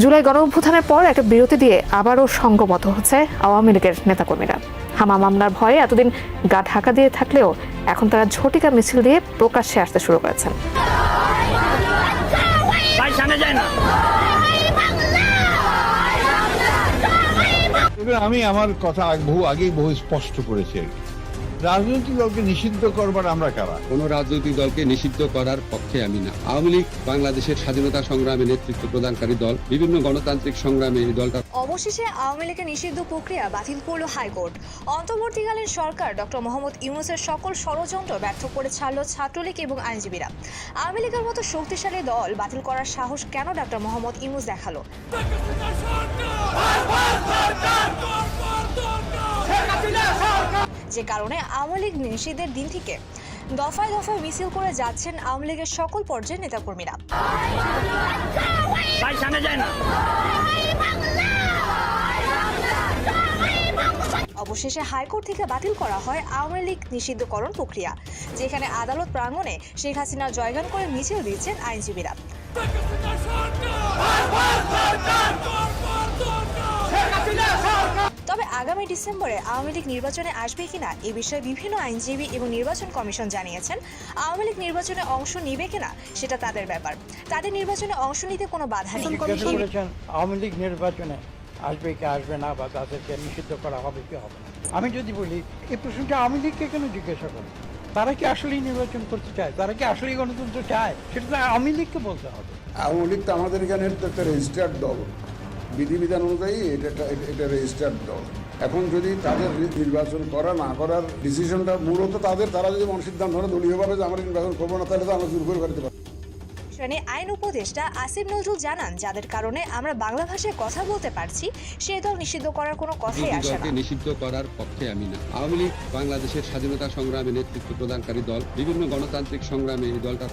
জুলাই গণঅভ্যুত্থানের পর একটা বিরতি দিয়ে আবারও সঙ্গবদ্ধ হচ্ছে আওয়ামী লীগের নেতাকর্মীরা। হামা মামলার ভয়ে এতদিন গা ঢাকা দিয়ে থাকলেও এখন তারা ঝটিকা মিছিল দিয়ে প্রকাশ্যে আসতে শুরু করেছেন। আমি আমার কথা আগ- বহু আগেই বহু স্পষ্ট করেছি। রাজনৈতিক দলকে নিষিদ্ধ করবার আমরা কারা? কোন রাজনৈতিক দলকে নিষিদ্ধ করার পক্ষে আমি না। আওয়ামী লীগ বাংলাদেশের স্বাধীনতা সংগ্রামে নেতৃত্ব প্রদানকারী দল বিভিন্ন গণতান্ত্রিক সংগ্রামে এই দলটা অবশেষে আওয়ামী লীগের নিষিদ্ধ প্রক্রিয়া বাতিল করল হাইকোর্ট। অন্তর্বর্তীকালীন সরকার ডক্টর মোহাম্মদ ইউনুসের সকল ষড়যন্ত্র ব্যর্থ করে ছাড়ল ছাত্রলীগ এবং আইনজীবীরা। আওয়ামী লীগের মতো শক্তিশালী দল বাতিল করার সাহস কেন ডক্টর মোহাম্মদ ইউনুস দেখাল? যে কারণে আওয়ামী লীগ নিষিদ্ধের দিন থেকে দফায় দফায় মিছিল করে যাচ্ছেন আওয়ামী লীগের সকল পর্যায়ের নেতাকর্মীরা। অবশেষে হাইকোর্ট থেকে বাতিল করা হয় আওয়ামী লীগ নিষিদ্ধকরণ প্রক্রিয়া যেখানে আদালত প্রাঙ্গণে শেখ হাসিনা জয়গান করে মিছিল দিচ্ছেন আইনজীবীরা। আগামী ডিসেম্বরে আওয়ামী লীগ নির্বাচনে আসবে কিনা এ বিষয়ে বিভিন্ন আইনজীবী এবং নির্বাচন কমিশন জানিয়েছেন। আওয়ামী লীগ নির্বাচনে অংশ নিবে কিনা সেটা তাদের ব্যাপার। তাদের নির্বাচনে অংশ নিতে কোনো বাধা নেই। আওয়ামী লীগ নির্বাচনে আসবে কি আসবে না বা তাদেরকে নিষিদ্ধ করা হবে কি হবে না। আমি যদি বলি এই প্রশ্নটা আওয়ামী লীগকে কেন জিজ্ঞাসা করে তারা কি আসলেই নির্বাচন করতে চায়? তারা কি আসলেই গণতন্ত্র চায়? সেটা তো আওয়ামী লীগকে বলতে হবে। আওয়ামী লীগ তো আমাদের এখানে একটা রেজিস্টার্ড দল। বিধিবিধান অনুযায়ী এটা এটা রেজিস্টার্ড দল এখন যদি তাদের নির্বাচন করা না করার ডিসিশনটা মূলত তাদের তারা যদি মন সিদ্ধান্ত হয় দলীয়ভাবে যে আমরা নির্বাচন করব না তাহলে তো আমরা জোর করে করতে বিষয়ে আইন উপদেষ্টা আসিফ নজরুল জানান যাদের কারণে আমরা বাংলা ভাষায় কথা বলতে পারছি সেই দল নিষিদ্ধ করার কোনো কথাই আসে না। নিষিদ্ধ করার পক্ষে আমি না। আওয়ামী লীগ বাংলাদেশের স্বাধীনতা সংগ্রামে নেতৃত্ব প্রদানকারী দল বিভিন্ন গণতান্ত্রিক সংগ্রামে এই দলটা